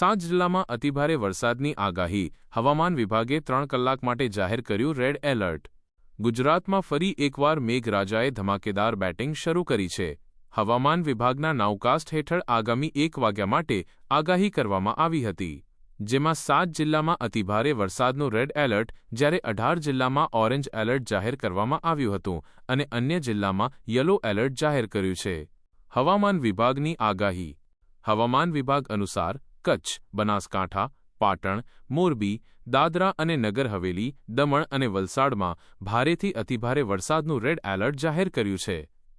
સાત જિલ્લામાં અતિભારે વરસાદની આગાહી. હવામાન વિભાગે ત્રણ કલાક માટે જાહેર કર્યું રેડ એલર્ટ. ગુજરાતમાં ફરી એકવાર મેઘરાજાએ ધમાકેદાર બેટિંગ શરૂ કરી છે. હવામાન વિભાગના નાવકાસ્ટ હેઠળ આગામી એક વાગ્યા માટે આગાહી કરવામાં આવી હતી. જેમાં સાત જિલ્લામાં અતિભારે વરસાદનું રેડ એલર્ટ, જ્યારે અઢાર જિલ્લામાં ઓરેન્જ એલર્ટ જાહેર કરવામાં આવ્યું હતું અને અન્ય જિલ્લામાં યલો એલર્ટ જાહેર કર્યું છે. હવામાન વિભાગની આગાહી. હવામાન વિભાગ અનુસાર કચ્છ, બનાસકાંઠા, પાટણ, મોરબી, દાદરા અને નગર હવેલી, દમણ અને વલસાડમાં ભારેથી અતિભારે વરસાદનું રેડ એલર્ટ જાહેર કર્યું છે.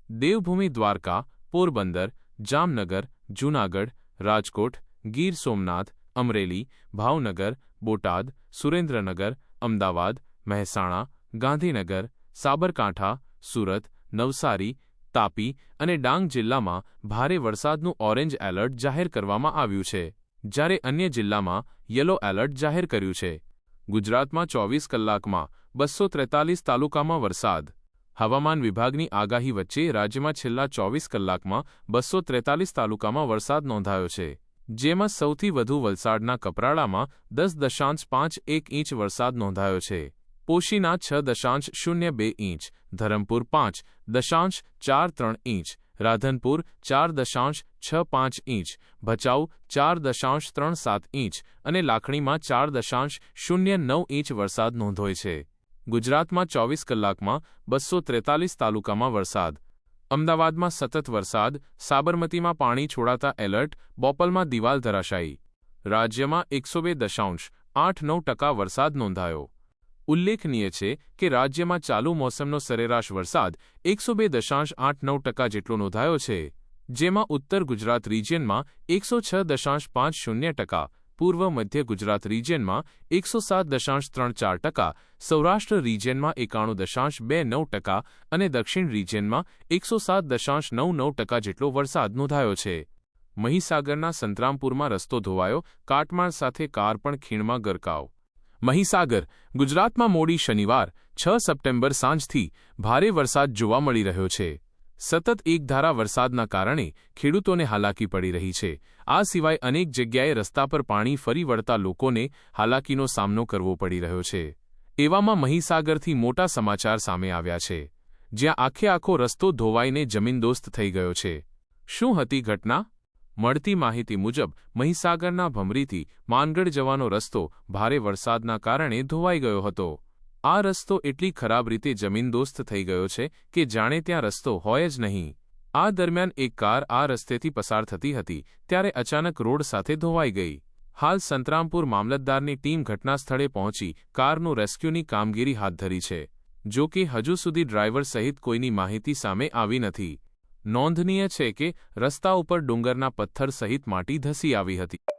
દેવભૂમિ દ્વારકા, પોરબંદર, જામનગર, જૂનાગઢ, રાજકોટ, ગીર સોમનાથ, અમરેલી, ભાવનગર, બોટાદ, સુરેન્દ્રનગર, અમદાવાદ, મહેસાણા, ગાંધીનગર, સાબરકાંઠા, સુરત, નવસારી, તાપી અને ડાંગ જિલ્લામાં ભારે વરસાદનું ઓરેન્જ એલર્ટ જાહેર કરવામાં આવ્યું છે. જ્યારે અન્ય જિલ્લામાં યલો એલર્ટ જાહેર કર્યું છે. ગુજરાતમાં ચોવીસ કલાકમાં બસો ત્રેતાલીસ તાલુકામાં વરસાદ. હવામાન વિભાગની આગાહી વચ્ચે રાજ્યમાં છેલ્લા ચોવીસ કલાકમાં બસો ત્રેતાલીસ તાલુકામાં વરસાદ નોંધાયો છે. જેમાં સૌથી વધુ વલસાડના કપરાડામાં દસ દશાંશ પાંચ એક ઇંચ વરસાદ નોંધાયો છે. પોશીના છ દશાંશ શૂન્ય બે ઇંચ, ધરમપુર પાંચ દશાંશ ચાર ત્રણ ઇંચ રાધનપુર ચાર દશાંશ છ પાંચ ઇંચ, ભચાઉ ચાર દશાંશ ત્રણ સાત ઇંચ અને લાખણીમાં ચાર દશાંશ શૂન્ય નવ ઇંચ વરસાદ નોંધોય છે. ગુજરાતમાં ચોવીસ કલાકમાં બસો ત્રેતાલીસ તાલુકામાં વરસાદ. અમદાવાદમાં સતત વરસાદ, સાબરમતીમાં પાણી છોડાતા એલર્ટ, બોપલમાં દિવાલ ધરાશાયી. રાજ્યમાં એકસો બે દશાંશ આઠ નવ ટકા વરસાદ નોંધાયો. ઉલ્લેખનીય છે કે રાજ્યમાં ચાલુ મોસમનો સરેરાશ વરસાદ એકસો બે દશાંશ આઠ નવ ટકા જેટલો નોંધાયો છે, જેમાં ઉત્તર ગુજરાત રિજિયનમાં એકસો છ દશાંશ પાંચ શૂન્ય ટકા, પૂર્વ મધ્ય ગુજરાત રિજિયનમાં એકસો સાત દશાંશ ત્રણ ચાર ટકા, સૌરાષ્ટ્ર રિજિયનમાં એકાણું દશાંશ બે નવ ટકા અને દક્ષિણ રિજિયનમાં એકસો સાત દશાંશ નવ નવ ટકા જેટલો વરસાદ નોંધાયો છે. મહીસાગરના સંતરામપુરમાં રસ્તો ધોવાયો, કાટમાળ સાથે કાર પણ ખીણમાં ગરકાવ. મહીસાગર, ગુજરાતમાં મોડી શનિવાર, છ સપ્ટેમ્બર સાંજથી ભારે વરસાદ જોવા મળી રહ્યો છે. સતત એકધારા વરસાદના કારણે ખેડૂતોને હાલાકી પડી રહી છે. આ સિવાય અનેક જગ્યાએ રસ્તા પર પાણી ફરી વળતા લોકોને હાલાકીનો સામનો કરવો પડી રહ્યો છે. એવામાં મહીસાગરથી મોટા સમાચાર સામે આવ્યા છે. જ્યાં આખે આખો રસ્તો ધોવાઈને જમીનદોસ્ત થઈ ગયો છે. શું હતી ઘટના? મળતી માહિતી મુજબ, મહીસાગરના ભમરીથી માનગઢ જવાનો રસ્તો ભારે વરસાદના કારણે ધોવાઈ ગયો હતો. આ રસ્તો એટલી ખરાબ રીતે જમીનદોસ્ત થઈ ગયો છે કે જાણે ત્યાં રસ્તો હોય જ નહીં. આ દરમિયાન એક કાર આ રસ્તેથી પસાર થતી હતી, ત્યારે અચાનક રોડ સાથે ધોવાઈ ગઈ. હાલ સંતરામપુર મામલતદારની ટીમ ઘટનાસ્થળે પહોંચી, કારનું રેસ્ક્યુની કામગીરી હાથ ધરી છે. જો કે હજુ સુધી ડ્રાઈવર સહિત કોઈની માહિતી સામે આવી નથી. નોંધનીય છે કે રસ્તા ઉપર ડુંગરના પથ્થર સહિત માટી ધસી આવી હતી.